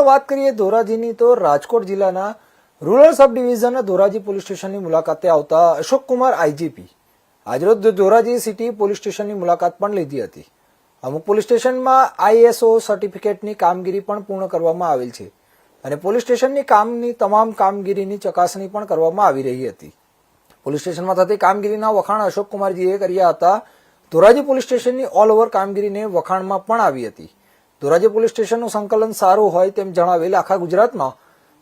વાત કરીએ ધોરાજીની, તો રાજકોટ જિલ્લાના રૂરલ સબ ડિવિઝનના ધોરાજી પોલીસ સ્ટેશનની મુલાકાતે આવતા અશોક કુમાર આઈજીપી. આજરોજ ધોરાજી સિટી પોલીસ સ્ટેશનની મુલાકાત પણ લીધી હતી. અમુક પોલીસ સ્ટેશનમાં આઈએસઓ સર્ટિફિકેટની કામગીરી પણ પૂર્ણ કરવામાં આવેલ છે અને પોલીસ સ્ટેશનની કામની તમામ કામગીરીની ચકાસણી પણ કરવામાં આવી રહી હતી. પોલીસ સ્ટેશનમાં થતી કામગીરીના વખાણ અશોક કુમારજીએ કર્યા હતા. ધોરાજી પોલીસ સ્ટેશનની ઓલ ઓવર કામગીરીને વખાણમાં પણ આવી હતી. ધોરાજી પોલીસ સ્ટેશનનું સંકલન સારું હોય તેમ જણાવેલ આખા ગુજરાતમાં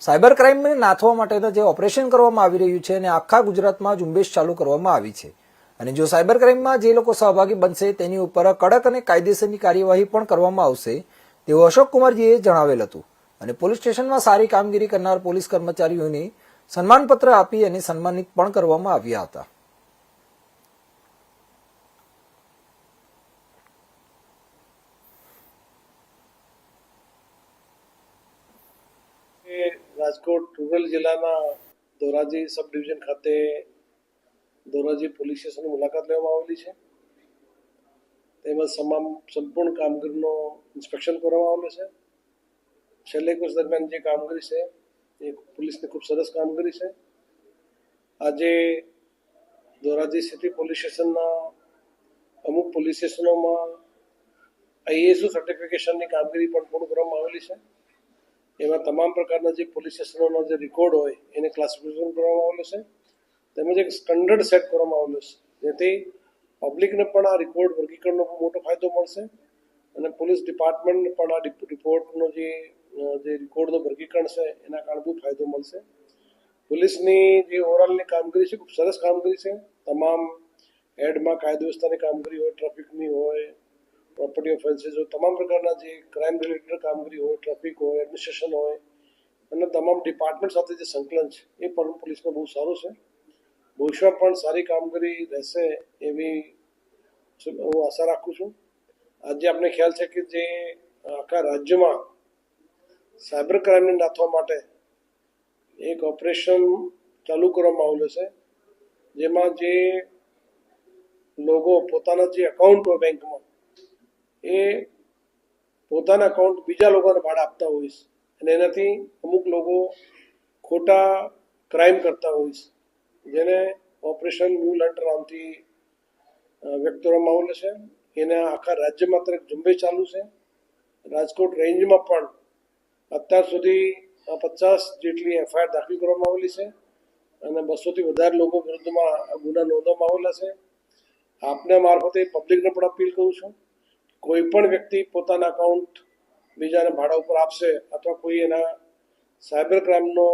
સાયબર ક્રાઇમને નાથવા માટેનું જે ઓપરેશન કરવામાં આવી રહ્યું છે અને આખા ગુજરાતમાં ઝુંબેશ ચાલુ કરવામાં આવી છે. અને જો સાયબર ક્રાઇમમાં જે લોકો સહભાગી બનશે તેની ઉપર કડક અને કાયદેસરની કાર્યવાહી પણ કરવામાં આવશે, તેવું અશોક કુમારજીએ જણાવેલ હતું. અને પોલીસ સ્ટેશનમાં સારી કામગીરી કરનાર પોલીસ કર્મચારીઓને સન્માનપત્ર આપી અને સન્માનિત પણ કરવામાં આવ્યા હતા એ રાજકોટ રૂરલ જિલ્લાના ધોરાજી સબ ડિવિઝન ખાતે ધોરાજી પોલીસ સ્ટેશનની મુલાકાત લેવામાં આવેલી છે. તેમજ તમામ સંપૂર્ણ કામગીરીનો ઇન્સ્પેક્શન કરવામાં આવેલું છે. છેલ્લે વર્ષ દરમિયાન જે કામગીરી છે, એ પોલીસની ખૂબ સરસ કામગીરી છે. આજે ધોરાજી સિટી પોલીસ સ્ટેશનના અમુક પોલીસ સ્ટેશનોમાં આઈએસઓ સર્ટિફિકેશનની કામગીરી પણ પૂર્ણ કરવામાં આવેલી છે. એમાં તમામ પ્રકારના જે પોલીસ સ્ટેશનોનો જે રેકોર્ડ હોય, એને ક્લાસિફિકેશન કરવામાં આવેલો છે. તેમજ એક સ્ટાન્ડર્ડ સેટ કરવામાં આવેલું છે, જેથી પબ્લિકને પણ આ રિપોર્ટ વર્ગીકરણનો મોટો ફાયદો મળશે અને પોલીસ ડિપાર્ટમેન્ટને પણ આ રિપોર્ટનો જે જે રેકોર્ડનું વર્ગીકરણ છે, એના કારણે બહુ ફાયદો મળશે. પોલીસની જે ઓવરઓલની કામગીરી છે, ખૂબ સરસ કામગીરી છે. તમામ એડમાં કાયદો વ્યવસ્થાની કામગીરી હોય, ટ્રાફિકની હોય પ્રોપર્ટી ઓફેન્સીસ હોય, તમામ પ્રકારના જે ક્રાઇમ રિલેટેડ કામગીરી હોય ટ્રાફિક હોય એડમિનિસ્ટ્રેશન હોય, અને તમામ ડિપાર્ટમેન્ટ સાથે જે સંકલન છે, એ પણ પોલીસનું બહુ સારું છે. ભવિષ્યમાં પણ સારી કામગીરી રહેશે એવી હું આશા રાખું છું. આજે આપણે ખ્યાલ છે કે જે આખા રાજ્યમાં સાયબર ક્રાઇમને નાથવા માટે એક ઓપરેશન ચાલુ કરવામાં આવેલું છે, જેમાં જે લોકો પોતાના જે અકાઉન્ટ હોય બેંકમાં એ પોતાના અકાઉન્ટ બીજા લોકોને ભાડા આપતા હોઈશ અને એનાથી અમુક લોકો ખોટા ક્રાઇમ કરતા હોઈશ જેને ઓપરેશન મ્યુ લંટ નામથી વ્યક્ત કરવામાં આવેલો છે. એના આખા રાજ્યમાં અત્યારે ઝુંબેશ ચાલુ છે. રાજકોટ રેન્જમાં પણ અત્યાર સુધી પચાસ જેટલી એફઆઈઆર દાખલ કરવામાં આવેલી છે. અને બસોથી વધારે લોકો વિરુદ્ધમાં ગુના નોંધવામાં આવેલા છે. આપને મારફતે પબ્લિકને પણ અપીલ કરું છું. કોઈ પણ વ્યક્તિ પોતાના અકાઉન્ટ બીજાને ભાડા ઉપર આપશે અથવા કોઈ એના સાયબર ક્રાઇમનો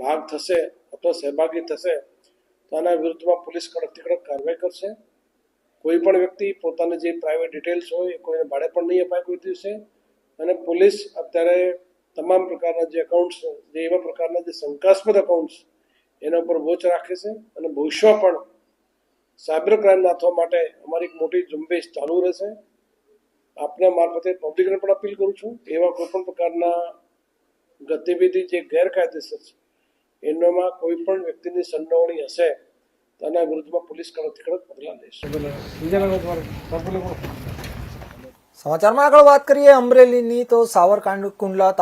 ભાગ થશે અથવા સહભાગી થશે, તો આના વિરુદ્ધમાં પોલીસ કડકથી કડક કાર્યવાહી કરશે. કોઈ પણ વ્યક્તિ પોતાની જે પ્રાઇવેટ ડિટેલ્સ હોય, એ કોઈને ભાડે પણ નહીં અપાય કોઈ દિવસે. અને પોલીસ અત્યારે તમામ પ્રકારના જે અકાઉન્ટ્સ જે એવા પ્રકારના જે શંકાસ્પદ અકાઉન્ટ્સ એના ઉપર વોચ રાખે છે. અને ભવિષ્યમાં પણ સાયબર ક્રાઇમ નાથવા માટે અમારી એક મોટી ઝુંબેશ ચાલુ રહેશે. આપના મારફતે પબ્લિકને પણ અપીલ કરું છું, એવા કોઈ પણ પ્રકારના ગતિવિધિ જે ગેરકાયદેસર છે, એનામાં કોઈ પણ વ્યક્તિની સંડોવણી હશે તેના વિરુદ્ધમાં પોલીસ કડકથી કડક પગલાં લેશે. સમાચારમાં આગળ વાત કરીએ અમરેલીની, તો સાવરકાંડ કુંડલા